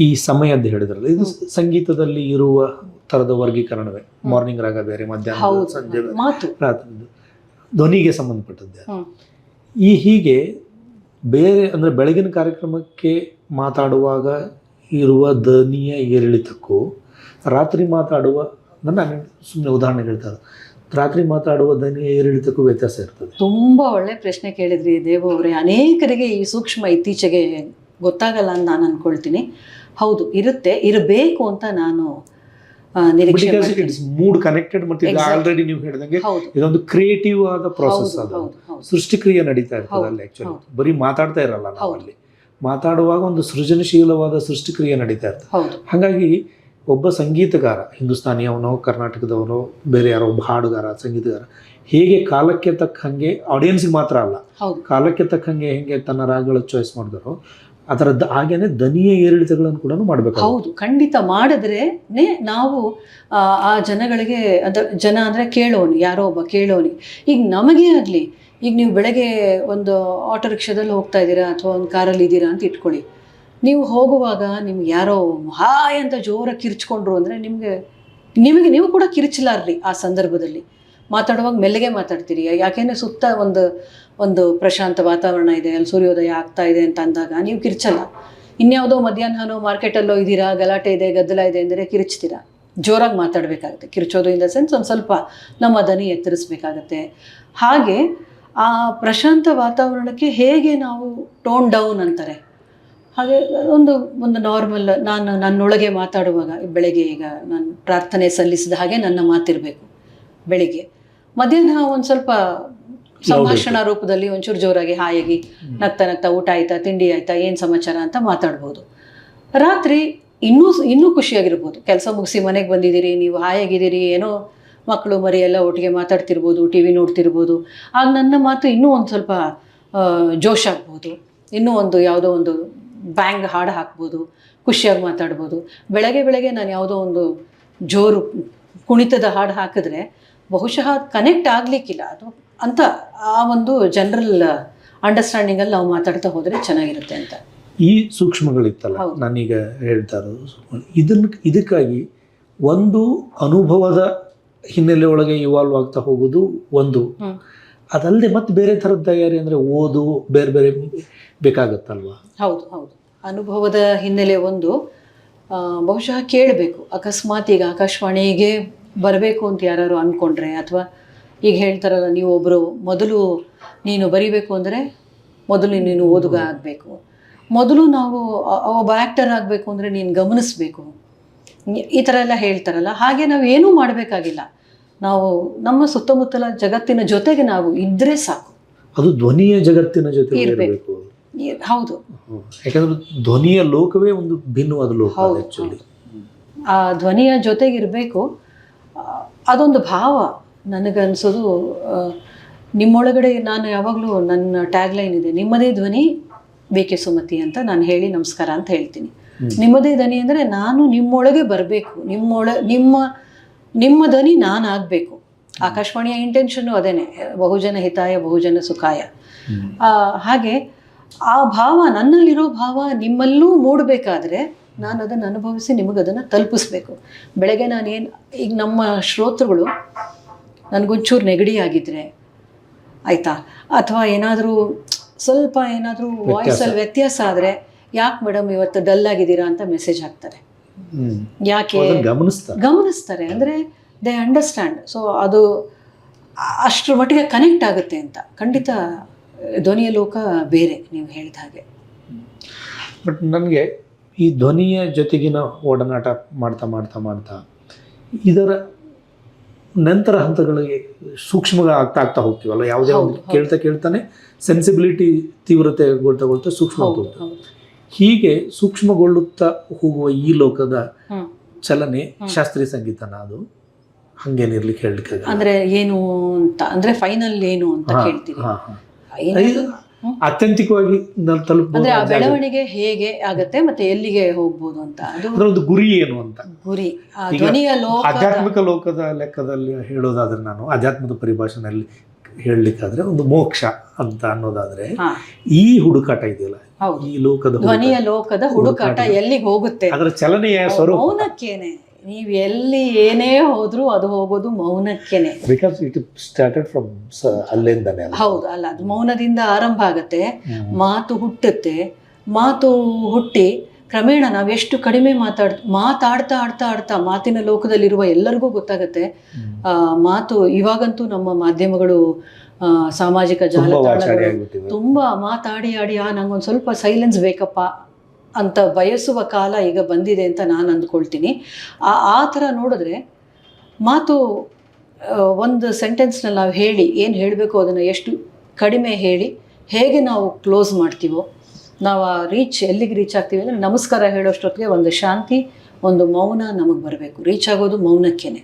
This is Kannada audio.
ಈ ಸಮಯ ಅಂತ ಹೇಳಿದ್ರಲ್ಲ ಇದು ಸಂಗೀತದಲ್ಲಿ ಇರುವ ತರದ ವರ್ಗೀಕರಣವೇ. ಮಾರ್ನಿಂಗ್ ರಾಗ ಬೇರೆ ಮಧ್ಯಾಹ್ನ ಸಂಜೆ ಮಾತು. ರಾತ್ರಿದು. ಧ್ವನಿಗೆ ಸಂಬಂಧಪಟ್ಟದ್ದೇ. ಈ ಹೀಗೆ ಬೇರೆ ಅಂದರೆ ಬೆಳಗಿನ ಕಾರ್ಯಕ್ರಮಕ್ಕೆ ಮಾತಾಡುವಾಗ ಇರುವ ಧ್ವನಿಯ ಏರಿಳಿತಕ್ಕೂ ರಾತ್ರಿ ಮಾತಾಡುವ ನಾನು ಸುಮ್ಮನೆ ಉದಾಹರಣೆ ಹೇಳ್ತಾರೆ ರಾತ್ರಿ ಮಾತಾಡುವ ಧ್ವನಿಯ ಏರಿಳಿತಕ್ಕೂ ವ್ಯತ್ಯಾಸ ಇರ್ತದೆ. ತುಂಬಾ ಒಳ್ಳೆ ಪ್ರಶ್ನೆ ಕೇಳಿದ್ರಿ ದೇವ ಅವರೇ. ಅನೇಕರಿಗೆ ಈ ಸೂಕ್ಷ್ಮ ಇತ್ತೀಚೆಗೆ ಗೊತ್ತಾಗಲ್ಲ ಅಂತ ನಾನು ಅನ್ಕೊಳ್ತೀನಿ. ಹೌದು ಇರುತ್ತೆ ಇರಬೇಕು ಅಂತ ನಾನು ಮೂಡ್ ಕನೆಕ್ಟೆಡ್ ಮತ್ತೆ. ಆಲ್ರೆಡಿ ನೀವು ಹೇಳಿದಂಗೆ ಇದೊಂದು ಕ್ರಿಯೇಟಿವ್ ಆದ ಪ್ರಾಸೆಸ್ ಅದು. ಸೃಷ್ಟಿಕ್ರಿಯೆ ನಡೀತಾ ಇರ್ತದೆ ಅಲ್ಲಿ ಆಕ್ಚುಲಿ ಬರೀ ಮಾತಾಡ್ತಾ ಇರಲ್ಲ ನಾವು. ಅಲ್ಲಿ ಮಾತಾಡುವಾಗ ಒಂದು ಸೃಜನಶೀಲವಾದ ಸೃಷ್ಟಿಕ್ರಿಯೆ ನಡೀತಾ ಇರ್ತದೆ. ಹಾಗಾಗಿ ಒಬ್ಬ ಸಂಗೀತಗಾರ ಹಿಂದೂಸ್ತಾನಿಯವನೋ ಕರ್ನಾಟಕದವನೋ ಬೇರೆ ಯಾರೋ ಒಬ್ಬ ಹಾಡುಗಾರ ಸಂಗೀತಗಾರ ಹೇಗೆ ಕಾಲಕ್ಕೆ ತಕ್ಕ ಹಾಗೆ ಆಡಿಯನ್ಸ್ಗೆ ಮಾತ್ರ ಅಲ್ಲ. ಕಾಲಕ್ಕೆ ತಕ್ಕಂಗೆ ಹೆಂಗೆ ತನ್ನ ರಾಗಗಳ ಚಾಯ್ಸ್ ಮಾಡಿದಾರೋ ಅದರ ದ- ಹಾಗೇನೆ ದನಿಯ ಏರಿಳಿತಗಳನ್ನು ಕೂಡ ಮಾಡಬೇಕು ಹೌದು ಖಂಡಿತ ಮಾಡಿದ್ರೆ ನಾವು ಆ, ಆ ಜನಗಳಿಗೆ ಅದ ಜನ ಅಂದರೆ ಕೇಳೋನು ಯಾರೋ ಒಬ್ಬ ಕೇಳೋನಿ. ಈಗ ನಮಗೆ ಆಗಲಿ ಈಗ ನೀವು ಬೆಳಗ್ಗೆ ಒಂದು ಆಟೋ ರಿಕ್ಷಾದಲ್ಲಿ ಹೋಗ್ತಾ ಇದ್ದೀರಾ ಅಥವಾ ಒಂದು ಕಾರಲ್ಲಿ ಇದ್ದೀರಾ ಅಂತ ಇಟ್ಕೊಳ್ಳಿ. ನೀವು ಹೋಗುವಾಗ ನಿಮ್ಗೆ ಯಾರೋ ಹಾಯ್ ಅಂತ ಜೋರಾಗಿ ಕಿರ್ಚ್ಕೊಂಡ್ರು ಅಂದರೆ ನಿಮಗೆ ನಿಮಗೆ ನೀವು ಕೂಡ ಕಿರ್ಚಲಾರ್ರಿ ಆ ಸಂದರ್ಭದಲ್ಲಿ. ಮಾತಾಡುವಾಗ ಮೆಲ್ಲಗೆ ಮಾತಾಡ್ತೀರಿ. ಯಾಕೆಂದರೆ ಸುತ್ತ ಒಂದು ಒಂದು ಪ್ರಶಾಂತ ವಾತಾವರಣ ಇದೆ, ಅಲ್ಲಿ ಸೂರ್ಯೋದಯ ಆಗ್ತಾ ಇದೆ ಅಂತ ಅಂದಾಗ ನೀವು ಕಿರ್ಚಲ್ಲ. ಇನ್ಯಾವುದೋ ಮಧ್ಯಾಹ್ನನೋ ಮಾರ್ಕೆಟಲ್ಲೋ ಇದ್ದೀರಾ, ಗಲಾಟೆ ಇದೆ, ಗದ್ದಲ ಇದೆ ಅಂದರೆ ಕಿರ್ಚ್ತೀರಾ. ಜೋರಾಗಿ ಮಾತಾಡಬೇಕಾಗುತ್ತೆ. ಕಿರ್ಚೋದು ಇನ್ ದ ಸೆನ್ಸ್ ಒಂದು ಸ್ವಲ್ಪ ನಮ್ಮ ದನಿ ಎತ್ತರಿಸ್ಬೇಕಾಗತ್ತೆ. ಹಾಗೆ ಆ ಪ್ರಶಾಂತ ವಾತಾವರಣಕ್ಕೆ ಹೇಗೆ ನಾವು ಟೋನ್ ಡೌನ್ ಅಂತಾರೆ. ಹಾಗೆ ಒಂದು ಒಂದು ನಾರ್ಮಲ್ ನಾನು ನನ್ನೊಳಗೆ ಮಾತಾಡುವಾಗ, ಬೆಳಗ್ಗೆ ಈಗ ನಾನು ಪ್ರಾರ್ಥನೆ ಸಲ್ಲಿಸಿದ ಹಾಗೆ ನನ್ನ ಮಾತಿರಬೇಕು, ಬೆಳಿಗ್ಗೆ. ಮಧ್ಯಾಹ್ನ ಒಂದು ಸ್ವಲ್ಪ ಸಂಭಾಷಣಾ ರೂಪದಲ್ಲಿ ಒಂಚೂರು ಜೋರಾಗಿ ಹಾಯಾಗಿ ನಗ್ತಾ ನಗ್ತಾ ಊಟ ಆಯ್ತಾ ತಿಂಡಿ ಆಯ್ತಾ ಏನು ಸಮಾಚಾರ ಅಂತ ಮಾತಾಡ್ಬೋದು. ರಾತ್ರಿ ಇನ್ನೂ ಇನ್ನೂ ಖುಷಿಯಾಗಿರ್ಬೋದು. ಕೆಲಸ ಮುಗಿಸಿ ಮನೆಗೆ ಬಂದಿದ್ದೀರಿ ನೀವು ಹಾಯಾಗಿದ್ದೀರಿ ಏನೋ ಮಕ್ಕಳು ಮರಿ ಎಲ್ಲ ಒಟ್ಟಿಗೆ ಮಾತಾಡ್ತಿರ್ಬೋದು ಟಿ ವಿ ನೋಡ್ತಿರ್ಬೋದು. ಆಗ ನನ್ನ ಮಾತು ಇನ್ನೂ ಒಂದು ಸ್ವಲ್ಪ ಜೋಶ್ ಆಗ್ಬೋದು. ಇನ್ನೂ ಒಂದು ಯಾವುದೋ ಒಂದು ಬ್ಯಾಂಗ್ ಹಾಡು ಹಾಕ್ಬೋದು ಖುಷಿಯಾಗಿ ಮಾತಾಡ್ಬೋದು. ಬೆಳಗ್ಗೆ ಬೆಳಗ್ಗೆ ನಾನು ಯಾವುದೋ ಒಂದು ಜೋರು ಕುಣಿತದ ಹಾಡು ಹಾಕಿದ್ರೆ ಬಹುಶಃ ಕನೆಕ್ಟ್ ಆಗಲಿಕ್ಕಿಲ್ಲ. ಅದು ಅಂತ ಆ ಒಂದು ಜನರಲ್ ಅಂಡರ್ಸ್ಟ್ಯಾಂಡಿಂಗಲ್ಲಿ ನಾವು ಮಾತಾಡ್ತಾ ಹೋದರೆ ಚೆನ್ನಾಗಿರುತ್ತೆ ಅಂತ. ಈ ಸೂಕ್ಷ್ಮಗಳಿತ್ತಲ್ಲ. ನಾನೀಗ ಹೇಳ್ತಾ ಇರೋದು ಇದನ್ನು ಇದಕ್ಕಾಗಿ ಒಂದು ಅನುಭವದ ಹಿನ್ನೆಲೆ ಒಳಗೆ ಇವಾಲ್ವ್ ಆಗ್ತಾ ಹೋಗೋದು ಒಂದು. ಅದಲ್ಲದೆ ಮತ್ತೆ ಬೇರೆ ಥರದ ತಯಾರಿ ಅಂದರೆ ಓದು ಬೇರೆ ಬೇರೆ ಬೇಕಾಗತ್ತಲ್ವಾ? ಹೌದು ಹೌದು. ಅನುಭವದ ಹಿನ್ನೆಲೆ ಒಂದು ಬಹುಶಃ ಕೇಳಬೇಕು. ಅಕಸ್ಮಾತ್ ಈಗ ಆಕಾಶವಾಣಿಗೆ ಬರಬೇಕು ಅಂತ ಯಾರು ಅಂದ್ಕೊಂಡ್ರೆ ಅಥವಾ ಈಗ ಹೇಳ್ತಾರಲ್ಲ ನೀವು ಒಬ್ಬರು ಮೊದಲು ನೀನು ಬರಿಬೇಕು ಅಂದರೆ ಮೊದಲು ನೀನು ಓದುಗ ಆಗಬೇಕು. ಮೊದಲು ನಾವು ಒಬ್ಬ ಆ್ಯಕ್ಟರ್ ಆಗಬೇಕು ಅಂದರೆ ನೀನು ಗಮನಿಸಬೇಕು. ಈ ಥರ ಎಲ್ಲ ಹೇಳ್ತಾರಲ್ಲ ಹಾಗೆ ನಾವು ಏನೂ ಮಾಡಬೇಕಾಗಿಲ್ಲ. ನಾವು ನಮ್ಮ ಸುತ್ತಮುತ್ತಲ ಜಗತ್ತಿನ ಜೊತೆಗೆ ನಾವು ಇದ್ದರೆ ಸಾಕು. ಅದು ಧ್ವನಿಯ ಜಗತ್ತಿನ ಜೊತೆ ಇರಬೇಕು. ಹೌದು. ಯಾಕಂದ್ರೆ ಧ್ವನಿಯ ಲೋಕವೇ ಒಂದು ಭಿನ್ನವಾದ ಲೋಕ ಆ ಧ್ವನಿಯ ಜೊತೆಗಿರಬೇಕು ಅದೊಂದು ಭಾವ ನನಗನ್ಸೋದು ನಿಮ್ಮೊಳಗಡೆ ನಾನು ಯಾವಾಗಲೂ ನನ್ನ ಟ್ಯಾಗ್ಲೈನ್ ಇದೆ ನಿಮ್ಮದೇ ಧ್ವನಿ ಬೇಕೆ ಸುಮತಿ ಅಂತ ನಾನು ಹೇಳಿ ನಮಸ್ಕಾರ ಅಂತ ಹೇಳ್ತೀನಿ. ನಿಮ್ಮದೇ ಧ್ವನಿ ಅಂದರೆ ನಾನು ನಿಮ್ಮೊಳಗೆ ಬರಬೇಕು ನಿಮ್ಮೊಳ ನಿಮ್ಮ ನಿಮ್ಮ ಧ್ವನಿ ನಾನು ಆಗಬೇಕು ಆಕಾಶವಾಣಿಯ ಇಂಟೆನ್ಷನ್ನು ಅದೇನೆ ಬಹುಜನ ಹಿತಾಯ ಬಹುಜನ ಸುಖಾಯ. ಹಾಗೆ ಆ ಭಾವ ನನ್ನಲ್ಲಿರೋ ಭಾವ ನಿಮ್ಮಲ್ಲೂ ಮೂಡಬೇಕಾದ್ರೆ ನಾನು ಅದನ್ನು ಅನುಭವಿಸಿ ನಿಮಗೆ ಅದನ್ನು ತಲುಪಿಸ್ಬೇಕು. ಬೆಳಗ್ಗೆ ನಾನೇನು ಈಗ ನಮ್ಮ ಶ್ರೋತೃಗಳು ನನಗೊಂಚೂರು ನೆಗಡಿ ಆಗಿದ್ರೆ ಆಯಿತಾ? ಅಥವಾ ಏನಾದರೂ ಸ್ವಲ್ಪ ಏನಾದರೂ ವಾಯ್ಸಲ್ಲಿ ವ್ಯತ್ಯಾಸ ಆದರೆ ಯಾಕೆ ಮೇಡಮ್ ಇವತ್ತು ಡಲ್ ಆಗಿದ್ದೀರಾ ಅಂತ ಮೆಸೇಜ್ ಹಾಕ್ತಾರೆ. ಯಾಕೆ? ಗಮನಿಸ್ತಾರೆ. ಗಮನಿಸ್ತಾರೆ. ಅಂದರೆ ದೇ ಅಂಡರ್ಸ್ಟ್ಯಾಂಡ್. ಸೊ ಅದು ಅಷ್ಟರ ಮಟ್ಟಿಗೆ ಕನೆಕ್ಟ್ ಆಗುತ್ತೆ ಅಂತ. ಖಂಡಿತ ಧ್ವನಿಯ ಲೋಕ ಬೇರೆ ನೀವು ಹೇಳಿದ ಹಾಗೆ. ಬಟ್ ನನಗೆ ಈ ಧ್ವನಿಯ ಜೊತೆಗಿನ ಒಡನಾಟ ಮಾಡ್ತಾ ಮಾಡ್ತಾ ಮಾಡ್ತಾ ಇದರ ನಂತರ ಹಂತಗಳಿಗೆ ಸೂಕ್ಷ್ಮ ಆಗ್ತಾ ಆಗ್ತಾ ಹೋಗ್ತೀವಲ್ಲ ಯಾವುದೇ ಒಂದು. ಕೇಳ್ತಾ ಕೇಳ್ತಾನೆ ಸೆನ್ಸಿಬಿಲಿಟಿ ತೀವ್ರತೆಗೊಳ್ತಾ ಸೂಕ್ಷ್ಮ ಹೋಗ್ತಾ ಹೀಗೆ ಸೂಕ್ಷ್ಮಗೊಳ್ಳುತ್ತಾ ಹೋಗುವ ಈ ಲೋಕದ ಚಲನೆ ಶಾಸ್ತ್ರೀಯ ಸಂಗೀತನ ಅದು? ಹಂಗೇನಿರ್ಲಿಕ್ಕೆ ಹೇಳಲಿಕ್ಕೆ ಅಂದ್ರೆ ಏನು ಅಂತ ಅಂದ್ರೆ ಫೈನಲ್ ಏನು ಅಂತ ಕೇಳ್ತೀವಿ. ಅತ್ಯಂತಿಕವಾಗಿ ತಲುಪಬಹುದು ಆ ಬೆಳವಣಿಗೆ ಹೇಗೆ ಆಗತ್ತೆ ಮತ್ತೆ ಎಲ್ಲಿಗೆ ಹೋಗ್ಬೋದು ಅಂತ? ಅದು ಅದರ ಒಂದು ಗುರಿ ಏನು ಅಂತ? ಗುರಿ. ಆಧ್ಯಾತ್ಮಿಕ ಲೋಕದ ಲೆಕ್ಕದಲ್ಲಿ ಹೇಳೋದಾದ್ರೆ ನಾನು ಆಧ್ಯಾತ್ಮದ ಪರಿಭಾಷೆನಲ್ಲಿ ಹೇಳಲಿಕ್ಕಾದ್ರೆ ಒಂದು ಮೋಕ್ಷ ಅಂತ ಅನ್ನೋದಾದ್ರೆ ಈ ಹುಡುಕಾಟ ಇದೆಯಲ್ಲ? ಹೌದು. ಈ ಲೋಕದ ಧ್ವನಿಯ ಲೋಕದ ಹುಡುಕಾಟ ಹುಡುಕಾಟ. ಎಲ್ಲಿಗೆ ಹೋಗುತ್ತೆ? ಅದರ ಚಲನೆಯ ಸ್ವರೂಪ. ಮೌನಕ್ಕೇನೆ. ನೀವು ಎಲ್ಲಿ ಏನೇ ಹೋದ್ರು ಅದು ಹೋಗೋದು ಮೌನಕ್ಕೇನೆ. ಬಿಕಾಸ್ ಇಟ್ ಸ್ಟಾರ್ಟೆಡ್ ಫ್ರಮ್ ಅಲ್ಲಿಂದನೇ ಅಲ್ಲ ಹೌದು ಅಲ್ಲ ಅದು ಮೌನದಿಂದ ಆರಂಭ ಆಗತ್ತೆ ಮಾತು ಹುಟ್ಟುತ್ತೆ ಮಾತು ಹುಟ್ಟಿ ಕ್ರಮೇಣ ನಾವೆಷ್ಟು ಕಡಿಮೆ ಮಾತಾಡ್ ಮಾತಾಡ್ತಾ ಆಡ್ತಾ ಆಡ್ತಾ ಮಾತಿನ ಲೋಕದಲ್ಲಿರುವ ಎಲ್ಲರಿಗೂ ಗೊತ್ತಾಗುತ್ತೆ. ಆ, ಮಾತು ಇವಾಗಂತೂ ನಮ್ಮ ಮಾಧ್ಯಮಗಳು ಆ, ಸಾಮಾಜಿಕ ಜಾಲತಾಣಗಳು ತುಂಬಾ ಮಾತಾಡಿ ಆಡಿ ಆ ನಂಗೊಂದು ಸ್ವಲ್ಪ ಸೈಲೆನ್ಸ್ ಬೇಕಪ್ಪ. ಅಂತ ಬಯಸುವ ಕಾಲ ಈಗ ಬಂದಿದೆ ಅಂತ ನಾನು ಅಂದ್ಕೊಳ್ತೀನಿ. ಆ ಆ ಥರ ನೋಡಿದ್ರೆ ಮಾತು ಒಂದು ಸೆಂಟೆನ್ಸ್ನಲ್ಲಿ ನಾವು ಹೇಳಿ, ಏನು ಹೇಳಬೇಕು ಅದನ್ನು ಎಷ್ಟು ಕಡಿಮೆ ಹೇಳಿ, ಹೇಗೆ ನಾವು ಕ್ಲೋಸ್ ಮಾಡ್ತೀವೋ, ನಾವು ಆ ರೀಚ್ ಎಲ್ಲಿಗೆ ರೀಚ್ ಆಗ್ತೀವಿ ಅಂದರೆ ನಮಸ್ಕಾರ ಹೇಳೋಷ್ಟೊತ್ತಿಗೆ ಒಂದು ಶಾಂತಿ, ಒಂದು ಮೌನ ನಮಗೆ ಬರಬೇಕು. ರೀಚ್ ಆಗೋದು ಮೌನಕ್ಕೇನೆ.